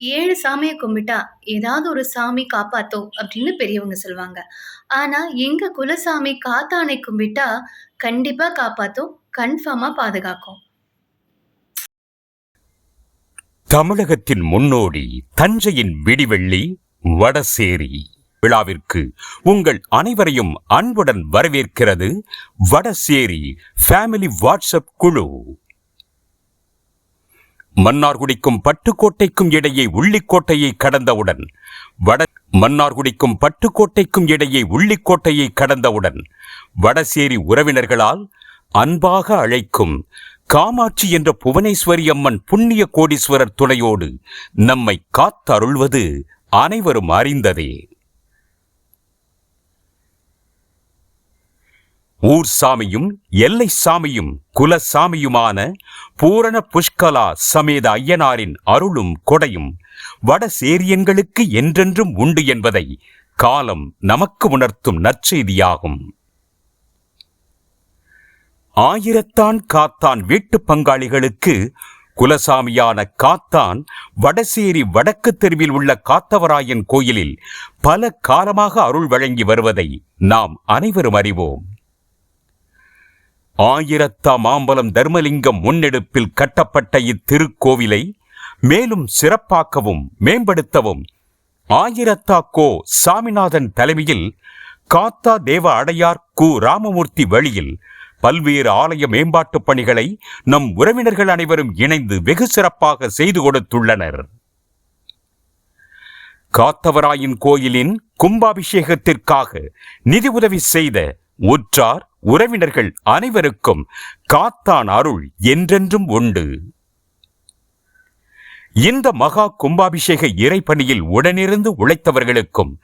ஏழு சாமியை கும்பிட்டா, ஏதாவது ஒரு சாமி காப்பாத்தும் அப்படின்னு பெரியவங்க சொல்லுவாங்க. ஆனா, எங்க குலசாமி காத்தானை கும்பிட்டா, கண்டிப்பா காப்பாத்தும். கன்ஃபார்மா பாதுகாக்கும். தமிழகத்தின் முன்னோடி தஞ்சையின் விடிவெள்ளி வடசேரி விழாவிற்கு உங்கள் அனைவரையும் அன்புடன் வரவேற்கிறது வடசேரி ஃபேமிலி வாட்ஸ்அப் குழு மன்னார்குடிக்கும் பட்டுக்கோட்டைக்கும் இடையே உள்ளிக்கோட்டையை கடந்தவுடன் வட மன்னார்குடிக்கும் பட்டுக்கோட்டைக்கும் இடையே உள்ளிக்கோட்டையை கடந்தவுடன் வடசேரி உறவினர்களால் அன்பாக அழைக்கும் காமாட்சி என்ற புவனேஸ்வரி அம்மன் புண்ணிய கோடீஸ்வரர் துணையோடு நம்மை காத்தருள்வது அனைவரும் அறிந்ததே. ஊர் சாமியும் எல்லை சாமியும் குலசாமியுமான பூரண புஷ்கலா சமேத ஐயனாரின் அருளும் கொடையும் வடசேரியன்களுக்கு என்றென்றும் உண்டு என்பதை காலம் நமக்கு உணர்த்தும் நற்செய்தியாகும். ஆயிரத்தான் காத்தான் வீட்டு பங்காளிகளுக்கு குலசாமியான காத்தான் வடசேரி வடக்கு தெருவில் உள்ள காத்தவராயன் கோயிலில் பல காலமாக அருள் வழங்கி வருவதை நாம் அனைவரும் அறிவோம். ஆயிரத்தாம் ஆம்பலம் தர்மலிங்கம் முன்னெடுப்பில் கட்டப்பட்ட இத்திருக்கோவிலை மேலும் சிறப்பாக்கவும் மேம்படுத்தவும் ஆயிரத்தா கோ சாமிநாதன் தலைமையில் காத்தா தேவ அடையார் கு. ராமமூர்த்தி வழியில் பல்வேறு ஆலய மேம்பாட்டுப் பணிகளை நம் உறவினர்கள் அனைவரும் இணைந்து வெகு சிறப்பாக செய்து கொடுத்துள்ளனர். காத்தவராயன் கோயிலின் கும்பாபிஷேகத்திற்காக நிதி உதவி செய்த உற்றார் உறவினர்கள் அனைவருக்கும் காத்தான் அருள் என்றென்றும் உண்டு. இந்த மகா கும்பாபிஷேக இறைப்பணியில் உடனிருந்து உழைத்தவர்களுக்கும்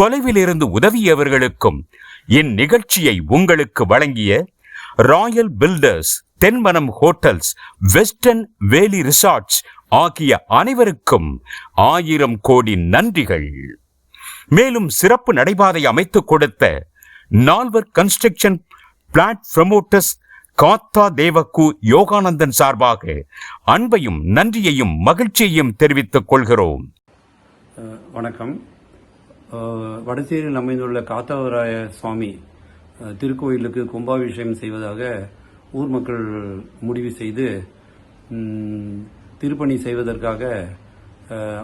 தொலைவிலிருந்து உதவியவர்களுக்கும் இந்நிகழ்ச்சியை உங்களுக்கு வழங்கிய royal builders Thenmanam hotels western valley resorts ஆகிய அனைவருக்கும் ஆயிரம் கோடி நன்றிகள். மேலும் சிறப்பு நடைபாதை அமைத்துக் கொடுத்த நால்வர் கன்ஸ்ட்ரக்ஷன் பிளாட் ப்ரமோட்டர்ஸ் காத்தா தேவக்கு யோகானந்தன் சார்பாக அன்பையும் நன்றியையும் மகிழ்ச்சியையும் தெரிவித்துக் கொள்கிறோம் வணக்கம் வடசேரியில் அமைந்துள்ள காத்தாவராய சுவாமி திருக்கோயிலுக்கு கும்பாபிஷேகம் செய்வதாக ஊர் மக்கள் முடிவு செய்து திருப்பணி செய்வதற்காக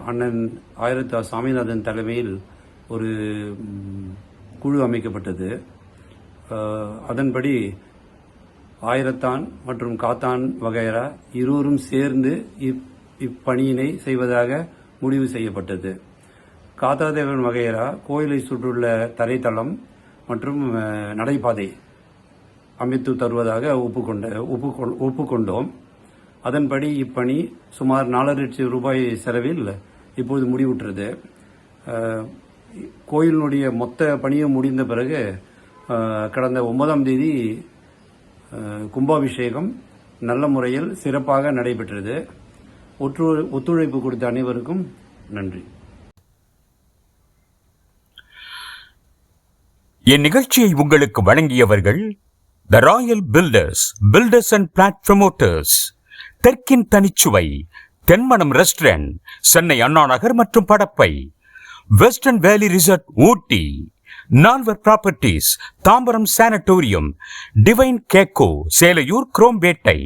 அண்ணன் ஆயிரத்தா சாமிநாதன் தலைமையில் ஒரு குழு அமைக்கப்பட்டது. அதன்படி ஆயிரத்தான் மற்றும் காத்தான் வகைரா இருவரும் சேர்ந்து இப்- இப்பணியினை செய்வதாக முடிவு செய்யப்பட்டது. காத்தாதேவன் வகைரா கோயிலை சுற்றியுள்ள தரைத்தளம் மற்றும் நடைபாதை அமைத்து தருவதாக ஒப்புக்கொண்ட ஒப்புக்கொண்டோம். அதன்படி இப்பணி சுமார் நாலரை லட்சம் ரூபாய் செலவில் இப்போது முடிவுற்றது. கோயிலினுடைய மொத்த பணியும் முடிந்த பிறகு கடந்த ஒன்பதாம் தேதி கும்பாபிஷேகம் நல்ல முறையில் சிறப்பாக நடைபெற்றது. ஒற்று- ஒத்துழைப்பு கொடுத்த அனைவருக்கும் நன்றி. இந்நிகழ்ச்சியை உங்களுக்கு வழங்கியவர்கள் the royal builders builders and flat promoters தெற்கின் தனிச்சுவை தென்மனம் ரெஸ்டாரண்ட் சென்னை அண்ணா நகர் மற்றும் Padappai western valley resort Ooty Nalvar properties Tambaram sanatorium divine கேக்கோ Selaiyur Chromepet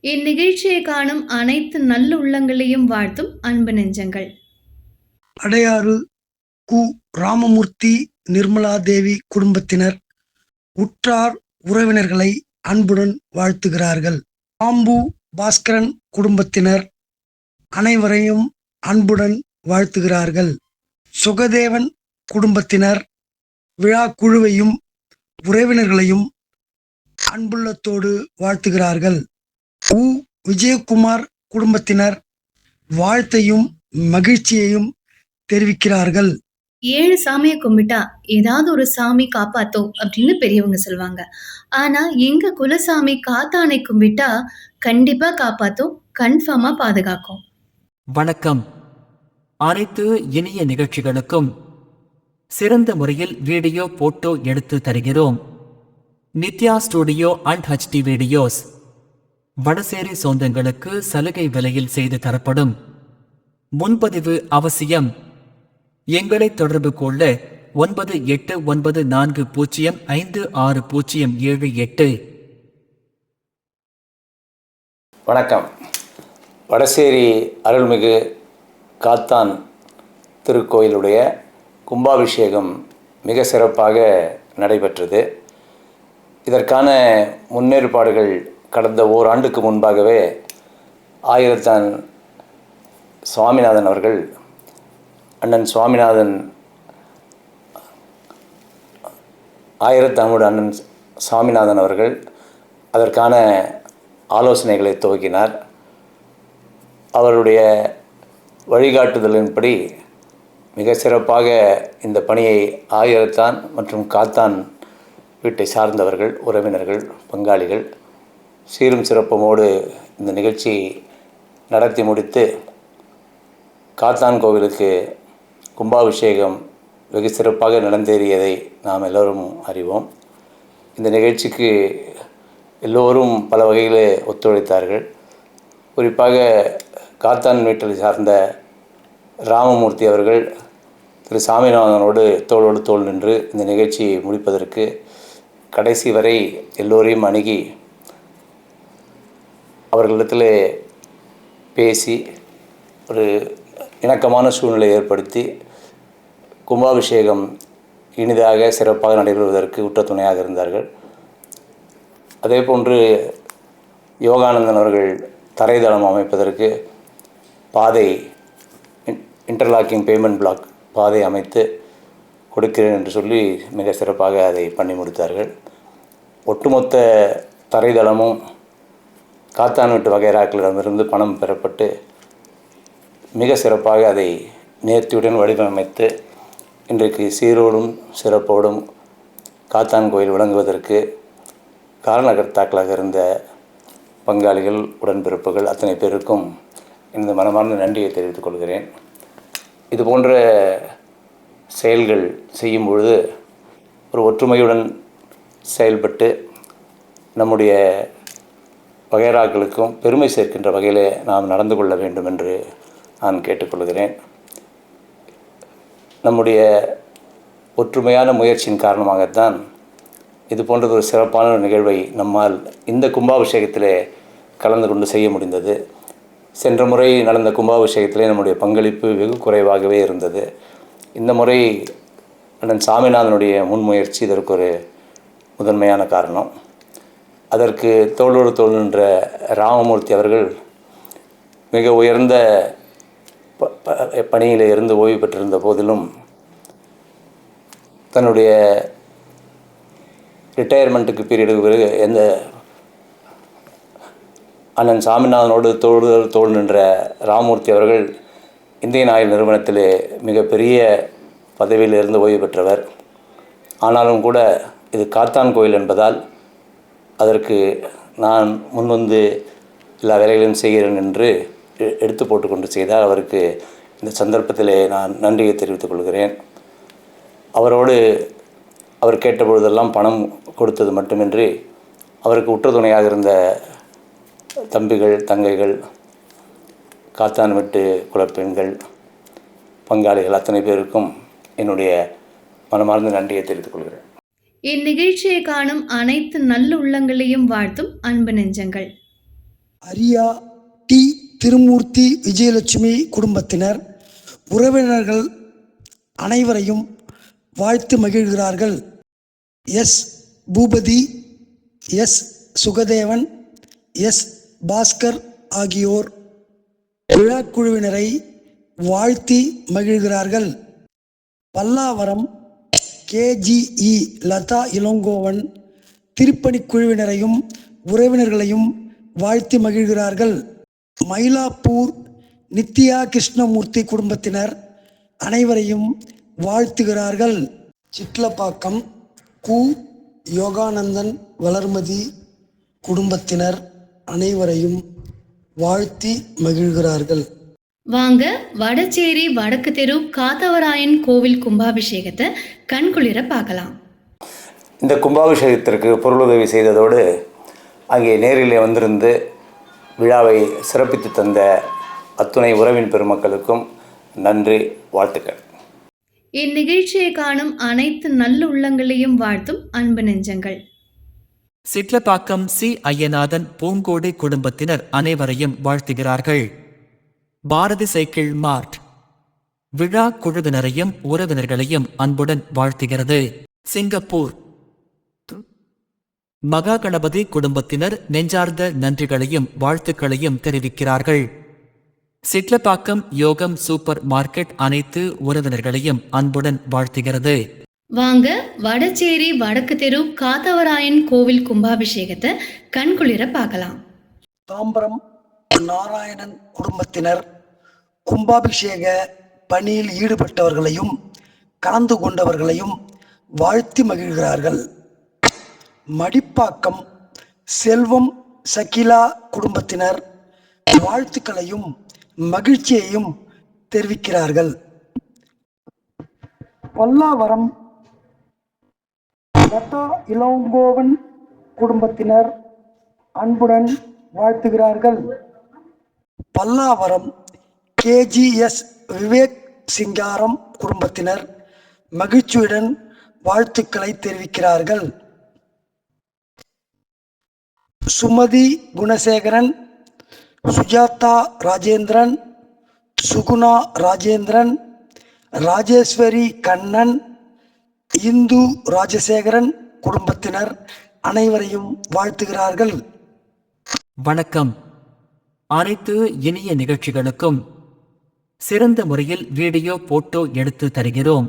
இந்நிகழ்ச்சியை காணும் அனைத்து நல்லுள்ளங்களையும் வாழ்த்தும் அன்பு நெஞ்சங்கள். அடையாறு கு. ராமமூர்த்தி நிர்மலா தேவி குடும்பத்தினர் உற்றார் உறவினர்களை அன்புடன் வாழ்த்துகிறார்கள். பாம்பு பாஸ்கரன் குடும்பத்தினர் அனைவரையும் அன்புடன் வாழ்த்துகிறார்கள் சுகதேவன் குடும்பத்தினர் விழா குழுவையும் உறவினர்களையும் அன்புள்ளத்தோடு வாழ்த்துகிறார்கள் உ விஜயகுமார் குடும்பத்தினர் வாழ்த்தையும் மகிழ்ச்சியையும் தெரிவிக்கிறார்கள் ஏழு சாமிய கும்பிட்டா, ஏதாவது ஒரு சாமி காப்பாத்தும் அப்படின்னு பெரியவங்க சொல்லுவாங்க. ஆனா, எங்க குலசாமி காத்தானை கும்பிட்டா, கண்டிப்பா காப்பாத்தும். கன்ஃபார்மா பாதுகாக்கும். வணக்கம் அனைத்து இனிய நிகழ்ச்சிகளுக்கும் சிறந்த முறையில் வீடியோ போட்டோ எடுத்து தருகிறோம். Nithya studio and HD videos. Vadasery சொந்தங்களுக்கு சலுகை விலையில் செய்து தரப்படும். முன்பதிவு அவசியம். எங்களை தொடர்பு கொள்ள ஒன்பது எட்டு ஒன்பது நான்கு பூஜ்ஜியம் ஐந்து ஆறு பூஜ்ஜியம் ஏழு எட்டு. வணக்கம். வடசேரி அருள்மிகு காத்தான் திருக்கோயிலுடைய கும்பாபிஷேகம் மிக சிறப்பாக நடைபெற்றது. இதற்கான முன்னேற்பாடுகள் கடந்த ஓராண்டுக்கு முன்பாகவே ஆயிரத்தான் சுவாமிநாதன் அவர்கள் அண்ணன் சுவாமிநாதன் ஆயிரத்தாமூடு அண்ணன் சுவாமிநாதன் அவர்கள் அதற்கான ஆலோசனைகளை துவக்கினார். அவருடைய வழிகாட்டுதலின்படி மிக சிறப்பாக இந்த பணியை ஆயிரத்தான் மற்றும் காத்தான் வீட்டை சார்ந்தவர்கள் உறவினர்கள் பங்காளிகள் சீரும் சிறப்பமோடு இந்த நிகழ்ச்சி நடத்தி முடித்து காத்தான் கோவிலுக்கு கும்பாபிஷேகம் வெகு சிறப்பாக நடந்தேறியதை நாம் எல்லோரும் அறிவோம். இந்த நிகழ்ச்சிக்கு எல்லோரும் பல வகையில் ஒத்துழைத்தார்கள். குறிப்பாக காத்தான் வீட்டில் சார்ந்த ராமமூர்த்தி அவர்கள் திரு சாமிநாதனோடு தோளோடு தோள் நின்று இந்த நிகழ்ச்சியை முடிப்பதற்கு கடைசி வரை எல்லோரையும் அணுகி அவர்களிடத்தில் பேசி ஒரு இணக்கமான சூழ்நிலை ஏற்படுத்தி கும்பாபிஷேகம் இனிதாக சிறப்பாக நடைபெறுவதற்கு உற்ற துணையாக இருந்தார்கள். அதே போன்று யோகானந்தன் அவர்கள் தரைதளம் அமைப்பதற்கு பாதை இன்டர்லாக்கிங் பேமெண்ட் பிளாக் பாதை அமைத்து கொடுக்கிறேன் என்று சொல்லி மிக சிறப்பாக அதை பண்ணி முடித்தார்கள். ஒட்டுமொத்த தரைதளமும் காத்தான் வீட்டு வகைராக்களிடமிருந்து பணம் பெறப்பட்டு மிக சிறப்பாக அதை நேர்த்தியுடன் வடிவமைத்து இன்றைக்கு சீரோடும் சிறப்போடும் காத்தான் கோயில் விளங்குவதற்கு காரணகர்த்தாக்களாக இருந்த பங்காளிகள் உடன்பிறப்புகள் அத்தனை பேருக்கும் எனது மனமார்ந்த நன்றியை தெரிவித்துக் கொள்கிறேன். இது போன்ற செயல்கள் செய்யும் பொழுது ஒரு ஒற்றுமையுடன் செயல்பட்டு நம்முடைய வகைராக்களுக்கும் பெருமை சேர்க்கின்ற வகையில் நாம் நடந்து கொள்ள வேண்டும் என்று நான் கேட்டுக்கொள்கிறேன். நம்முடைய ஒற்றுமையான முயற்சியின் காரணமாகத்தான் இது போன்ற ஒரு சிறப்பான நிகழ்வை நம்மால் இந்த கும்பாபிஷேகத்திலே கலந்து கொண்டு செய்ய முடிந்தது. சென்ற முறை நடந்த கும்பாபிஷேகத்திலே நம்முடைய பங்களிப்பு வெகு குறைவாகவே இருந்தது. இந்த முறை அண்ணன் சாமிநாதனுடைய முன்முயற்சி இதற்கு ஒரு முதன்மையான காரணம். அதற்கு தோளோடு தோல் நின்ற ராமமூர்த்தி அவர்கள் மிக உயர்ந்த ப- ப- இருந்து ஓய்வு பெற்றிருந்த போதிலும் தன்னுடைய ரிட்டையர்மெண்ட்டுக்கு பீரியடுக்கு பிறகு எந்த அண்ணன் சாமிநாதனோடு தோடு தோள் நின்ற ராமமூர்த்தி அவர்கள் இந்தியன் ஆயில் நிறுவனத்திலே மிகப்பெரிய பதவியில் இருந்து ஓய்வு பெற்றவர். ஆனாலும் கூட இது காத்தான் கோயில் என்பதால் அதற்கு நான் முன்வந்து எல்லா வேலைகளையும் செய்கிறேன் என்று எ- எடுத்து போட்டுக்கொண்டு செய்தால் அவருக்கு இந்த சந்தர்ப்பத்திலே நான் நன்றியை தெரிவித்துக் கொள்கிறேன். அவரோடு அவர் கேட்ட பொழுதெல்லாம் பணம் கொடுத்தது மட்டுமின்றி அவருக்கு உற்றுதுணையாக இருந்த தம்பிகள் தங்கைகள் காத்தான் விட்டு குலப்பெண்கள் பங்காளிகள் அத்தனை பேருக்கும் என்னுடைய மனமார்ந்த நன்றியை தெரிவித்துக் கொள்கிறேன். இந்நிகழ்ச்சியை காணும் அனைத்து நல்லுள்ளங்களையும் வாழ்த்தும் அன்பு நெஞ்சங்கள். அரியா டி திருமூர்த்தி விஜயலட்சுமி குடும்பத்தினர் உறவினர்கள் அனைவரையும் வாழ்த்து மகிழ்கிறார்கள். S. Boopathi S. Sukadevan S. Baskar ஆகியோர் விழாக்குழுவினரை வாழ்த்தி மகிழ்கிறார்கள். பல்லாவரம் கேஜிஇ லதா இளங்கோவன் திருப்பணி குழுவினரையும் உறவினர்களையும் வாழ்த்தி மகிழ்கிறார்கள். மயிலாப்பூர் நித்யா கிருஷ்ணமூர்த்தி குடும்பத்தினர் அனைவரையும் வாழ்த்துகிறார்கள். சிட்லப்பாக்கம் கு யோகானந்தன் வளர்மதி குடும்பத்தினர் அனைவரையும் வாழ்த்தி மகிழ்கிறார்கள். வாங்க வடச்சேரி வடக்கு தெரு காத்தவராயன் கோவில் கும்பாபிஷேகத்தை கண்குளிர பார்க்கலாம். இந்த கும்பாபிஷேகத்திற்கு பொருளுதவி செய்ததோடு அங்கே நேரிலே வந்திருந்து விழாவை சிறப்பித்து தந்த அத்துணை உறவின் பெருமக்களுக்கும் நன்றி வாழ்த்துக்கள். இந்நிகழ்ச்சியை காணும் அனைத்து நல்லுள்ளங்களையும் வாழ்த்தும் அன்பு நெஞ்சங்கள். சிட்லப்பாக்கம் சி. ஐயநாதன் பூங்கோடை குடும்பத்தினர் அனைவரையும் வாழ்த்துகிறார்கள். Bharathi cycle mart. விழா குழுவினரையும் உறவினர்களையும் அன்புடன் வாழ்த்துகிறது. சிங்கப்பூர். மகா கணபதி குடும்பத்தினர் நெஞ்சார்ந்த நன்றிகளையும் வாழ்த்துக்களையும் தெரிவிக்கிறார்கள். சிட்லப்பாக்கம் யோகம் சூப்பர் மார்க்கெட் அனைத்து உறவினர்களையும் அன்புடன் வாழ்த்துகிறது. வாங்க வடச்சேரி வடக்கு தெரு காத்தவராயன் கோவில் கும்பாபிஷேகத்தை கண்குளிர பார்க்கலாம். தாம்பரம் நாராயணன் குடும்பத்தினர் கும்பாபிஷேக பணியில் ஈடுபட்டவர்களையும் கலந்து கொண்டவர்களையும் வாழ்த்தி மகிழ்கிறார்கள். மடிப்பாக்கம் செல்வம் சகிலா குடும்பத்தினர் வாழ்த்துக்களையும் மகிழ்ச்சியையும் தெரிவிக்கிறார்கள். பல்லாவரம் லதா இளங்கோவன் குடும்பத்தினர் அன்புடன் வாழ்த்துகிறார்கள். Pallavaram K G S Vivek Singaram குடும்பத்தினர் மகிழ்ச்சியுடன் வாழ்த்துக்களை தெரிவிக்கிறார்கள். சுமதி குணசேகரன் சுஜாதா ராஜேந்திரன் சுகுணா ராஜேந்திரன் ராஜேஸ்வரி கண்ணன் இந்து ராஜசேகரன் குடும்பத்தினர் அனைவரையும் வாழ்த்துகிறார்கள். வணக்கம். அனைத்து இனிய நிகழ்ச்சிகளுக்கும் சிறந்த முறையில் வீடியோ போட்டோ எடுத்து தருகிறோம்.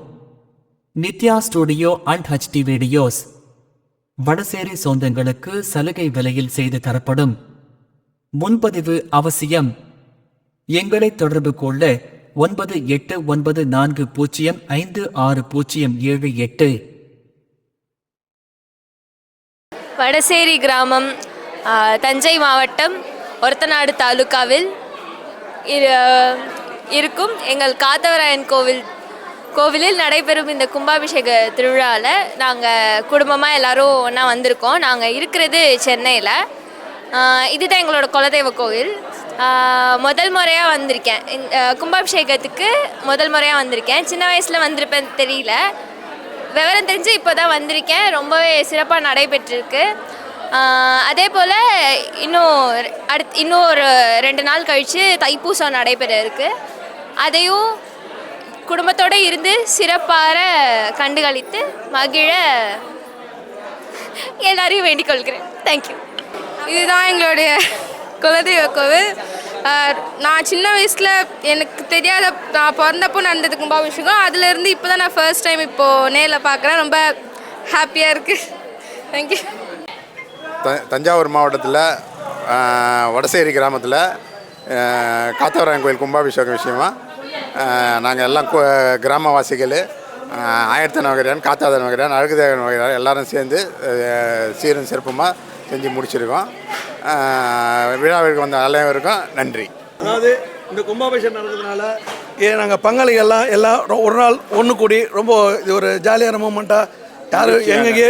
Nithya studio and HD videos. Vadasery சொந்தங்களுக்கு சலுகை விலையில் செய்து தரப்படும். முன்பதிவு அவசியம். எங்களை தொடர்பு கொள்ள ஒன்பது எட்டு ஒன்பது நான்கு பூஜ்ஜியம் ஐந்து ஆறு பூஜ்ஜியம் ஏழு எட்டு. வடசேரி கிராமம் தஞ்சை மாவட்டம் ஒருத்தநாடு தாலுகாவில் இரு- இருக்கும் எங்கள் காத்தவராயன் கோவில் கோவிலில் நடைபெறும் இந்த கும்பாபிஷேக திருவிழாவில் நாங்கள் குடும்பமாக எல்லோரும் ஒன்றா வந்திருக்கோம். நாங்கள் இருக்கிறது சென்னையில். இதுதான் எங்களோட குலதெய்வ கோவில். முதல் முறையாக வந்திருக்கேன். கும்பாபிஷேகத்துக்கு முதல் முறையாக வந்திருக்கேன். சின்ன வயசில் வந்திருப்பேன் தெரியல. விவரம் தெரிஞ்சு இப்போ தான் வந்திருக்கேன். ரொம்பவே சிறப்பாக நடைபெற்றிருக்கு. அதே போல் இன்னும் அடுத் இன்னும் ஒரு ரெண்டு நாள் கழித்து தைப்பூசம் நடைபெற இருக்கு அதையும் குடும்பத்தோடு இருந்து சிறப்பாக கண்டுகளித்து மகிழ எல்லாரையும் வேண்டிக் கொள்கிறேன். தேங்க்யூ இதுதான் எங்களுடைய குலதெய்வ கோவில். நான் சின்ன வயசில் எனக்கு தெரியாத நான் பிறந்தப்போ நடந்தது கும்பாபிஷேகம். அதுலேருந்து இப்போ தான் நான் ஃபர்ஸ்ட் டைம் இப்போது நேரில் பார்க்குறேன் ரொம்ப ஹாப்பியாக இருக்குது தேங்க்யூ த தஞ்சாவூர் மாவட்டத்தில் வடசேரி கிராமத்தில் காத்தவராயன் கோயில் கும்பாபிஷேகம் விஷயமா நாங்கள் எல்லாம் கிராமவாசிகள் ஆயிரத்தன் நவகிரான் காத்தாத நவகிரான் அழகுதேவன் நவகிரான் எல்லாரும் சேர்ந்து சீரும் சிறப்புமாக செஞ்சு முடிச்சிருக்கோம். விழாவிற்கு வந்த அனைவருக்கும் நன்றி. அதாவது இந்த கும்பாபிஷேகம் நடக்கிறதுனால ஏன் நாங்கள் பங்காளிகள்லாம் எல்லாம் ஒரு நாள் ஒன்று கூடி ரொம்ப இது ஒரு ஜாலியான மூமெண்ட்டாக யாரும் எங்கே.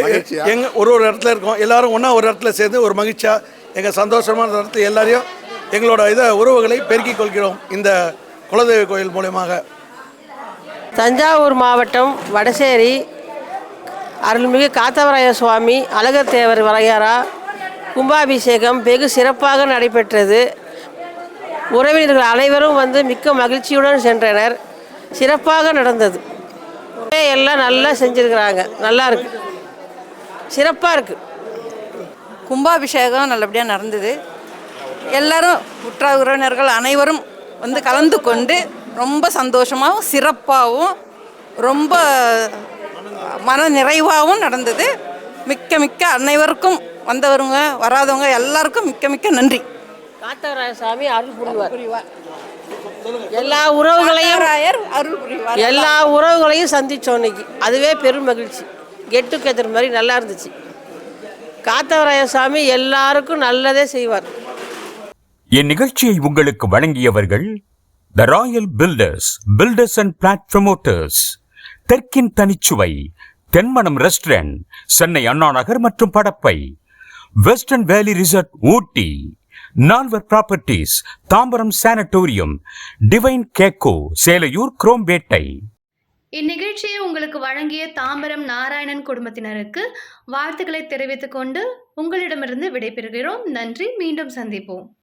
எங்க ஒரு ஒரு இடத்துல இருக்கோம். எல்லாரும் ஒன்றா ஒரு இடத்துல சேர்ந்து ஒரு மகிழ்ச்சியாக எங்கள் சந்தோஷமான இடத்துல எல்லாரையும் எங்களோட இதை உறவுகளை பெருக்கிக் கொள்கிறோம் இந்த குலதெய்வ கோயில் மூலயமாக. தஞ்சாவூர் மாவட்டம் வடசேரி அருள்மிகு காத்தவராய சுவாமி அழகர் தேவர் வரையாரா கும்பாபிஷேகம் வெகு சிறப்பாக நடைபெற்றது. உறவினர்கள் அனைவரும் வந்து மிக்க மகிழ்ச்சியுடன் சென்றனர். சிறப்பாக நடந்தது. எல்லாம் நல்லா செஞ்சுருக்கிறாங்க. நல்லா இருக்கு. சிறப்பாக இருக்குது கும்பாபிஷேகம் நல்லபடியாக நடந்தது. எல்லாரும் உற்றார் உறவினர்கள் அனைவரும் வந்து கலந்து கொண்டு ரொம்ப சந்தோஷமாகவும் சிறப்பாகவும் ரொம்ப மன நிறைவாகவும் நடந்தது. மிக்க மிக்க அனைவருக்கும் வந்தவருங்க வராதவங்க எல்லாருக்கும் மிக்க மிக்க நன்றி. காத்தவராய சுவாமி அருள் புரிவார். எல்லா உறவுகளையும் அருள் புரிவார். எல்லா உறவுகளையும் சந்திச்சோம் இன்னைக்கு. அதுவே பெரும் மகிழ்ச்சி. கெட்டு கெதர் மாதிரி நல்லா இருந்துச்சு. காத்தவராய சாமி எல்லாருக்கும் நல்லதே செய்வார். இந்நிகழ்ச்சியை உங்களுக்கு வழங்கியவர்கள் the royal builders builders and flat promoters தெற்கின் தனிச்சுவை தென்மனம் ரெஸ்டாரண்ட் சென்னை அண்ணா நகர் மற்றும் Padappai western valley resort Ooty Nalvar properties Tambaram sanatorium divine கேக்கோ Selaiyur Chromepet இந்நிகழ்ச்சியை உங்களுக்கு வழங்கிய தாம்பரம் நாராயணன் குடும்பத்தினருக்கு வாழ்த்துக்களை தெரிவித்துக் கொண்டு உங்களிடமிருந்து விடைபெறுகிறோம். நன்றி. மீண்டும் சந்திப்போம்.